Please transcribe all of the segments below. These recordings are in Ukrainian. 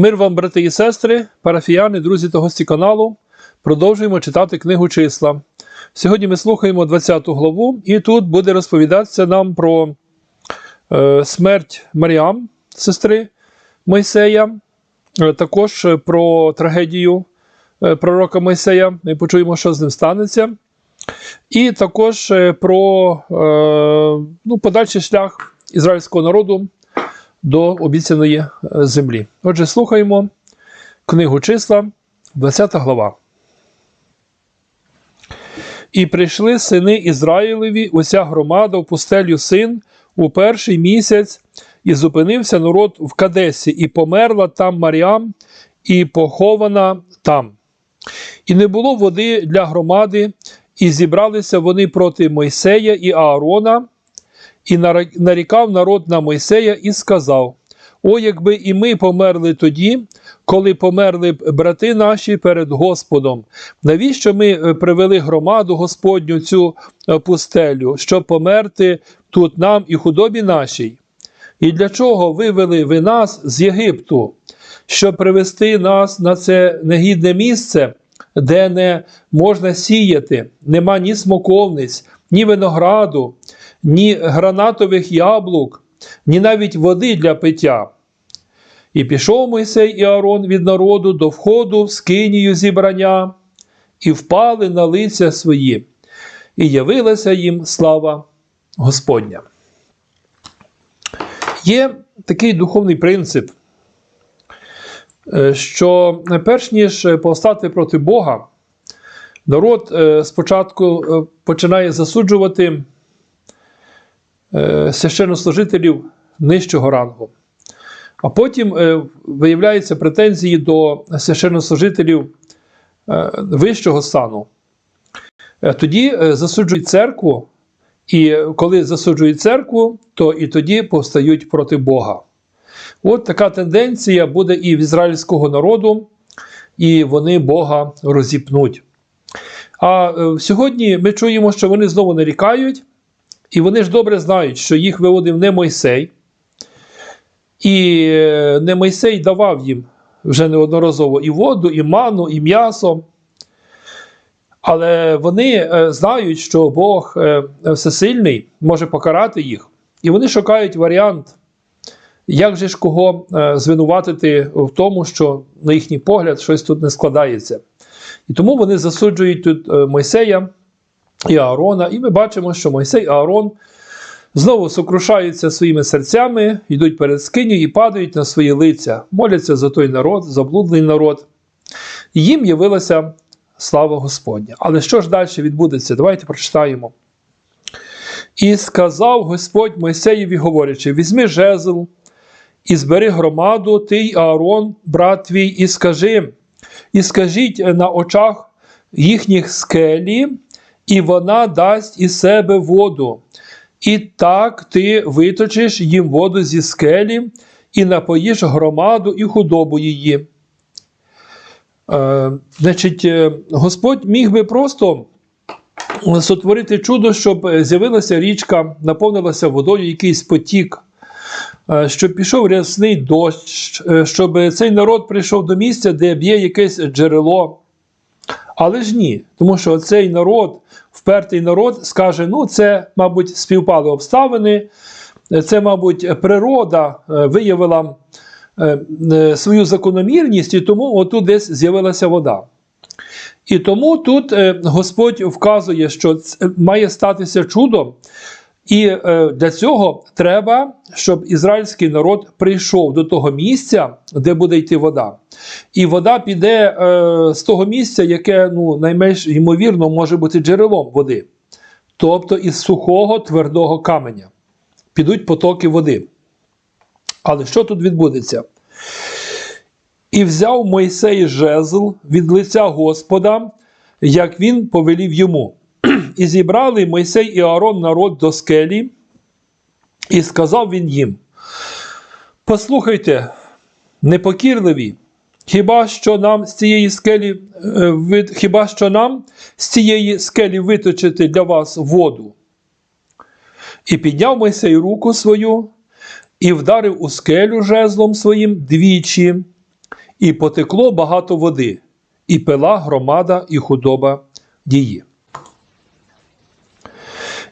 Мир вам, брати і сестри, парафіяни, друзі та гості каналу. Продовжуємо читати книгу числа. Сьогодні ми слухаємо 20 главу, і тут буде розповідатися нам про е, смерть Маріам, сестри Мойсея, е, також про трагедію е, пророка Мойсея. Ми почуємо, що з ним станеться. І також е, про е, ну, подальший шлях ізраїльського народу до обіцяної е, землі. Отже, слухаємо книгу числа, 20 глава. І прийшли сини Ізраїлеві, уся громада в пустелю син у перший місяць, і зупинився народ в Кадесі, і померла там Маріам, і похована там. І не було води для громади, і зібралися вони проти Мойсея і Аарона, і нарікав народ на Мойсея і сказав: О, якби і ми померли тоді, коли померли б брати наші перед Господом. Навіщо ми е, привели громаду Господню цю е, пустелю, щоб померти тут нам і худобі нашій? І для чого вивели ви нас з Єгипту, щоб привести нас на це негідне місце, де не можна сіяти, нема ні смоковниць, ні винограду, ні гранатових яблук, ні навіть води для пиття. І пішов Мойсей і Аарон від народу до входу в скинію зібрання, і впали на лиця свої, і явилася їм слава Господня. Є такий духовний принцип, е, що перш ніж повстати проти Бога, народ е, спочатку е, починає засуджувати е, священнослужителів нижчого рангу. А потім виявляються претензії до священнослужителів вищого стану. Тоді засуджують церкву, і коли засуджують церкву, то і тоді повстають проти Бога. От така тенденція буде і в ізраїльського народу, і вони Бога розіпнуть. А е, сьогодні ми чуємо, що вони знову нарікають, і вони ж добре знають, що їх виводив не Мойсей. І е, не Мойсей давав їм вже неодноразово і воду, і ману, і м'ясо. Але вони е, знають, що Бог е, всесильний може покарати їх. І вони шукають варіант, як же ж кого е, звинуватити в тому, що, на їхній погляд, щось тут не складається. І тому вони засуджують тут е, Мойсея і Аарона. І ми бачимо, що Мойсей і Аарон знову сокрушаються своїми серцями, йдуть перед скиню і падають на свої лиця, моляться за той народ, заблудний народ. І їм явилася слава Господня. Але що ж далі відбудеться? Давайте прочитаємо. І сказав Господь Мойсеєві, говорячи: візьми жезл і збери громаду, ти й Аарон, брат твій, і скажи, і скажіть на очах їхніх скелі, і вона дасть із себе воду. І так ти виточиш їм воду зі скелі і напоїш громаду і худобу її. Е, значить, е, Господь міг би просто сотворити чудо, щоб з'явилася річка, наповнилася водою якийсь потік, щоб пішов рясний дощ, е, щоб цей народ прийшов до місця, де б'є якесь джерело. Але ж ні, тому що цей народ, впертий народ, скаже: ну, це, мабуть, співпали обставини, це, мабуть, природа е, виявила е, е, свою закономірність, і тому отут десь з'явилася вода. І тому тут е, Господь вказує, що має статися чудо, і е, для цього треба, щоб ізраїльський народ прийшов до того місця, де буде йти вода. І вода піде е, з того місця, яке ну, найменш ймовірно може бути джерелом води, тобто із сухого твердого каменя. Підуть потоки води. Але що тут відбудеться? І взяв Мойсей жезл від лиця Господа, як він повелів йому. І зібрали Мойсей і Аарон народ до скелі, і сказав він їм: Послухайте, непокірливі, хіба що нам з цієї скелі, е, хіба що нам з цієї скелі виточити для вас воду? І підняв Мойсей руку свою, і вдарив у скелю жезлом своїм двічі, і потекло багато води, і пила громада і худоба її.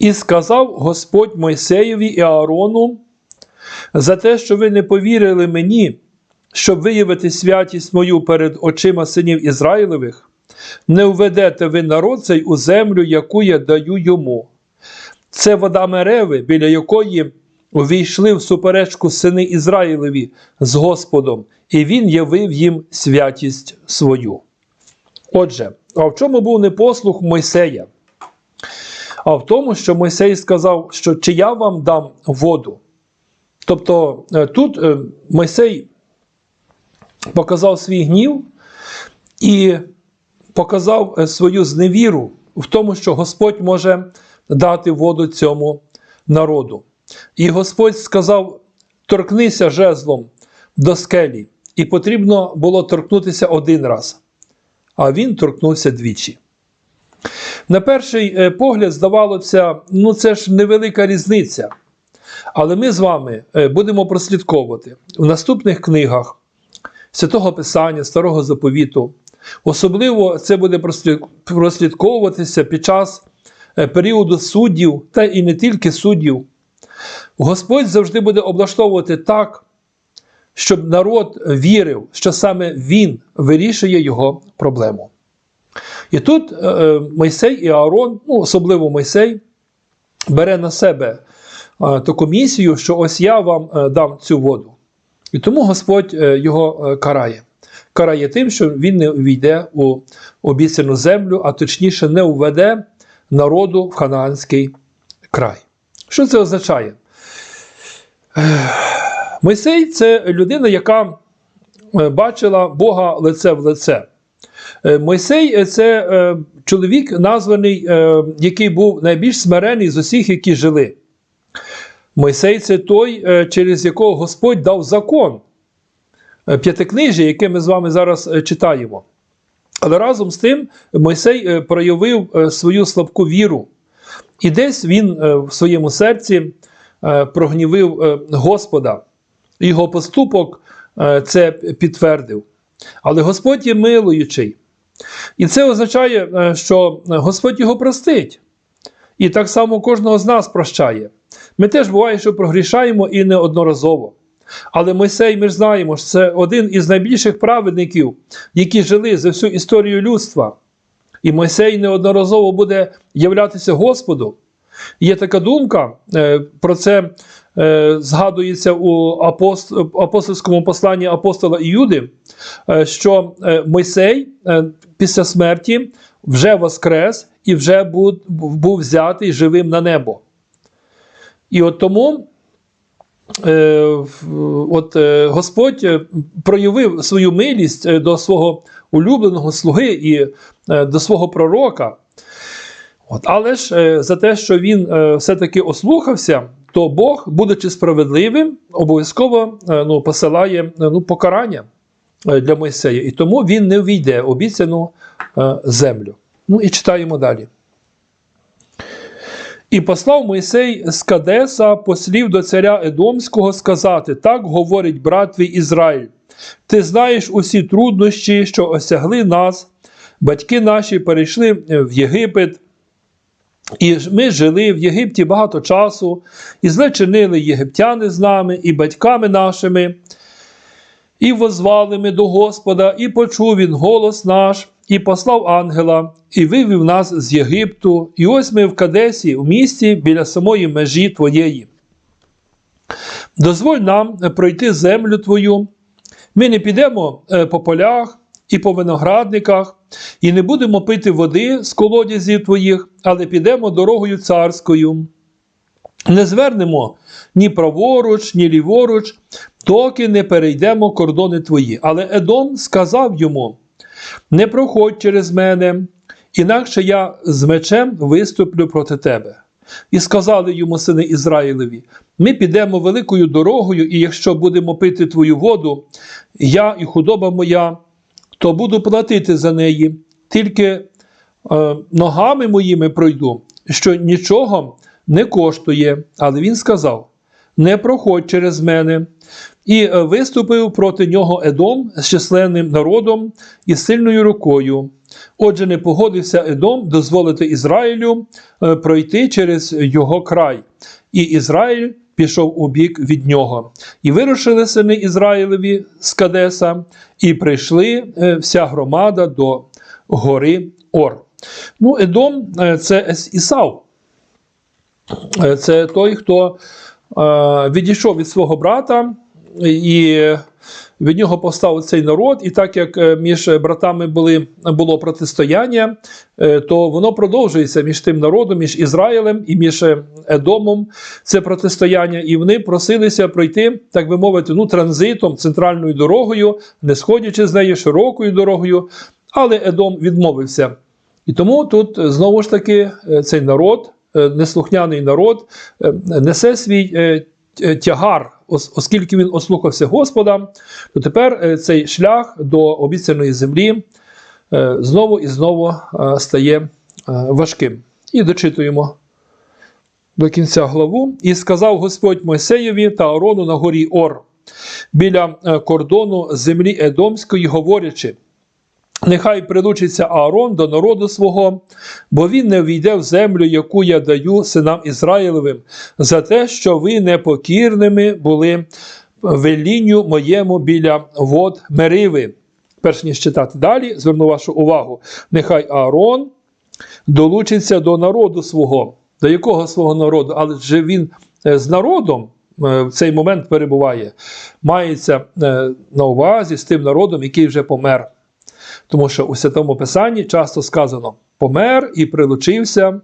І сказав Господь Мойсеєві і Аарону за те, що ви не повірили мені, щоб виявити святість мою перед очима синів Ізраїлевих, не введете ви народ цей у землю, яку я даю йому. Це вода Мереви, біля якої увійшли в суперечку сини Ізраїлеві з Господом, і він явив їм святість свою. Отже, а в чому був непослух Мойсея? А в тому, що Мойсей сказав, що чи я вам дам воду. Тобто е, тут е, Мойсей показав свій гнів і показав е, свою зневіру в тому, що Господь може дати воду цьому народу. І Господь сказав: торкнися жезлом до скелі, і потрібно було торкнутися один раз. А він торкнувся двічі. На перший е, погляд, здавалося, ну це ж невелика різниця. Але ми з вами е, будемо прослідковувати в наступних книгах Святого Писання, Старого Заповіту. Особливо це буде прослідковуватися під час е, періоду суддів, та і не тільки суддів. Господь завжди буде облаштовувати так, щоб народ вірив, що саме Він вирішує його проблему. І тут е, е, Мойсей і Аарон, ну особливо Мойсей, бере на себе е, таку місію, що ось я вам дам цю воду. І тому Господь його карає. Карає тим, що він не увійде у обіцяну землю, а точніше не уведе народу в ханаанський край. Що це означає? Мойсей це людина, яка бачила Бога лице в лице. Е, Мойсей е, це е, чоловік, названий, який був найбільш смирений з усіх, які жили. Мойсей це той, через якого Господь дав закон п'ятикнижжя, яке ми з вами зараз читаємо. Але разом з тим Мойсей проявив свою слабку віру. І десь він в своєму серці прогнівив Господа. Його поступок це підтвердив. Але Господь є милуючий. І це означає, е, що Господь його простить. І так само кожного з нас прощає. Ми теж буває, що прогрішаємо і неодноразово. Але Мойсей, ми ж знаємо, що це один із найбільших праведників, які жили за всю історію людства. І Мойсей неодноразово буде являтися Господу. Є така думка, е, про це згадується у апостольському посланні апостола Іуди, е, що е, Мойсей е, після смерті вже воскрес і вже був, був взятий живим на небо. І от тому е, от, е, Господь е, проявив свою милість е, до свого улюбленого слуги і е, до свого пророка. От, але ж е, за те, що він е, все-таки ослухався, то Бог, будучи справедливим, обов'язково е, ну, посилає е, ну, покарання е, для Мойсея. І тому він не війде обіцяну землю. Ну і читаємо далі. І послав Мойсей з Кадеса послів до царя Едомського сказати: Так говорить брат твій Ізраїль. Ти знаєш усі труднощі, що осягли нас. Батьки наші перейшли в Єгипет, і ми жили в Єгипті багато часу, і зле чинили єгиптяни з нами, і батьками нашими. І возвали ми до Господа, і почув він голос наш, і послав ангела, і вивів нас з Єгипту. І ось ми в Кадесі, в місті біля самої межі твоєї. Дозволь нам пройти землю твою. Ми не підемо е, по полях і по виноградниках, і не будемо пити води з колодязів твоїх, але підемо дорогою царською. Не звернемо ні праворуч, ні ліворуч, доки не перейдемо кордони твої. Але Едом сказав йому: Не проходь через мене, інакше я з мечем виступлю проти тебе. І сказали йому сини Ізраїлеві: Ми підемо великою дорогою, і якщо будемо пити твою воду, я і худоба моя, то буду платити за неї. Тільки е, ногами моїми пройду, що нічого не коштує. Але він сказав: Не проходь через мене, і е, виступив проти нього Едом з численним народом і сильною рукою. Отже, не погодився Едом дозволити Ізраїлю е, пройти через його край, і Ізраїль пішов у бік від нього. І вирушили сини Ізраїлеві з Кадеса, і прийшли е, вся громада до гори Ор. Ну, Едом е, це Ісав. Е, Це той, хто відійшов від свого брата, і від нього повстав цей народ. І так як е, між братами були, було протистояння, е, то воно продовжується між тим народом, між Ізраїлем і між е, Едомом. Це протистояння, і вони просилися пройти, так би мовити, ну, транзитом, центральною дорогою, не сходячи з неї широкою дорогою. Але Едом відмовився. І тому тут знову ж таки цей народ, неслухняний народ, несе свій тягар, оскільки він ослухався Господа, то тепер е, цей шлях до обіцяної землі е, знову і знову е, стає е, важким. І дочитуємо до кінця главу. І сказав Господь Мойсеєві та Арону на горі Ор біля е, кордону землі Едомської, говорячи. Нехай прилучиться Аарон до народу свого, бо він не війде в землю, яку я даю синам Ізраїлевим, за те, що ви непокірними були велінню моєму біля вод Мериви. Перш ніж читати далі, зверну вашу увагу. Нехай Аарон долучиться до народу свого. До якого свого народу? Але же він е, з народом е, в цей момент перебуває. Мається е, на увазі з тим народом, який вже помер. Тому що у Святому Писанні часто сказано помер і прилучився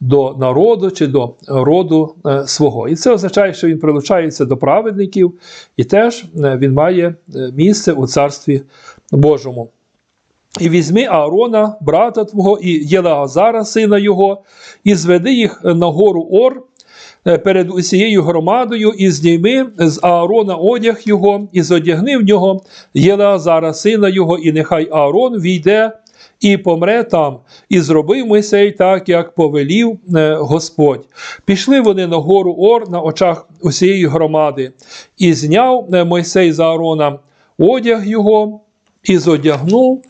до народу чи до роду е, свого. І це означає, що він прилучається до праведників, і теж е, він має е, місце у Царстві Божому. І візьми Аарона, брата твого, і Єлеазара, сина його, і зведи їх на гору Ор перед усією громадою, і зніми з Аарона одяг його, і зодягни в нього Єлеазара, сина його, і нехай Аарон війде і помре там, і зробив Мойсей так, як повелів е, Господь. Пішли вони на гору Ор на очах усієї громади, і зняв е, Мойсей з Аарона одяг його, і зодягнув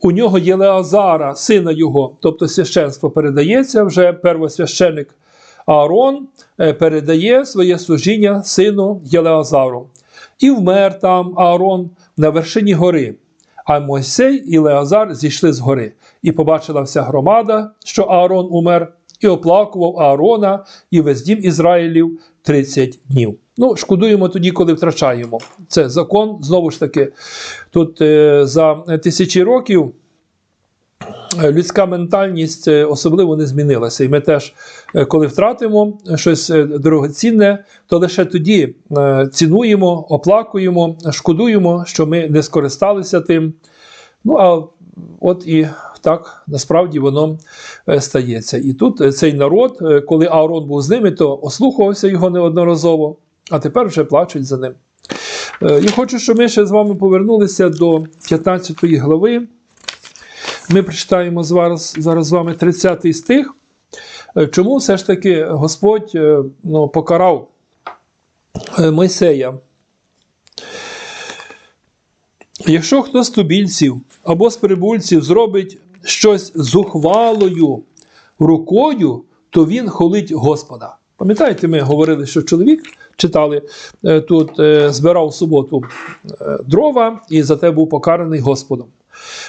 у нього Єлеазара, сина його, тобто священство передається вже первосвященик Аарон е, передає своє служіння сину Єлеазару. І вмер там Аарон на вершині гори. А Мойсей і Леазар зійшли з гори, і побачила вся громада, що Аарон умер, і оплакував Аарона і весь дім Ізраїлів 30 днів. Ну, шкодуємо тоді, коли втрачаємо. Це закон, знову ж таки, тут е, за тисячі років е, людська ментальність е, особливо не змінилася. І ми теж, е, коли втратимо щось е, дорогоцінне, то лише тоді е, цінуємо, оплакуємо, шкодуємо, що ми не скористалися тим. Ну а от і так насправді воно е, стається. І тут е, цей народ, е, коли Аарон був з ними, то ослухувався його неодноразово, а тепер вже плачуть за ним. Е, Я хочу, щоб ми ще з вами повернулися до 15 глави. Ми прочитаємо зараз, зараз з вами 30 стих. Е, Чому все ж таки Господь е, ну, покарав е, Мойсея? Якщо хто з тубільців або з прибульців зробить щось зухвалою рукою, то він холить Господа. Пам'ятаєте, ми говорили, що чоловік читали е, тут, е, збирав в суботу е, дрова і за те був покараний Господом.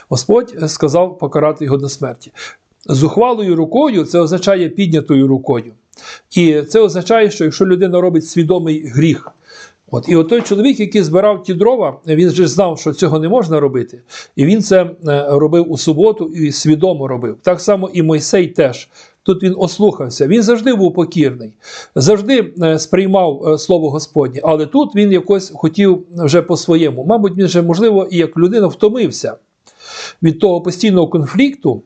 Господь сказав покарати його до смерті. Зухвалою рукою це означає піднятою рукою. І це означає, що якщо людина робить свідомий гріх, От, і от той чоловік, який збирав ті дрова, він же знав, що цього не можна робити. І він це робив у суботу і свідомо робив. Так само і Мойсей теж. Тут він ослухався. Він завжди був покірний, завжди е, сприймав е, слово Господнє, але тут він якось хотів вже по-своєму. Мабуть, він же, можливо, і як людина втомився від того постійного конфлікту.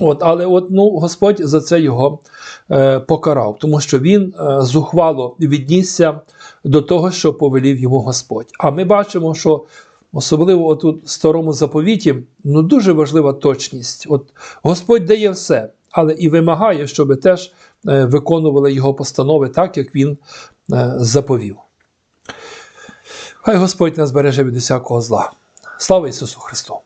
От, але от, ну, Господь за це його е, покарав, тому що він е, зухвало віднісся до того, що повелів йому Господь. А ми бачимо, що особливо тут в старому заповіті ну, дуже важлива точність. От Господь дає все, але і вимагає, щоб теж е, виконували його постанови так, як він е, заповів. Хай Господь нас береже від усякого зла. Слава Ісусу Христу!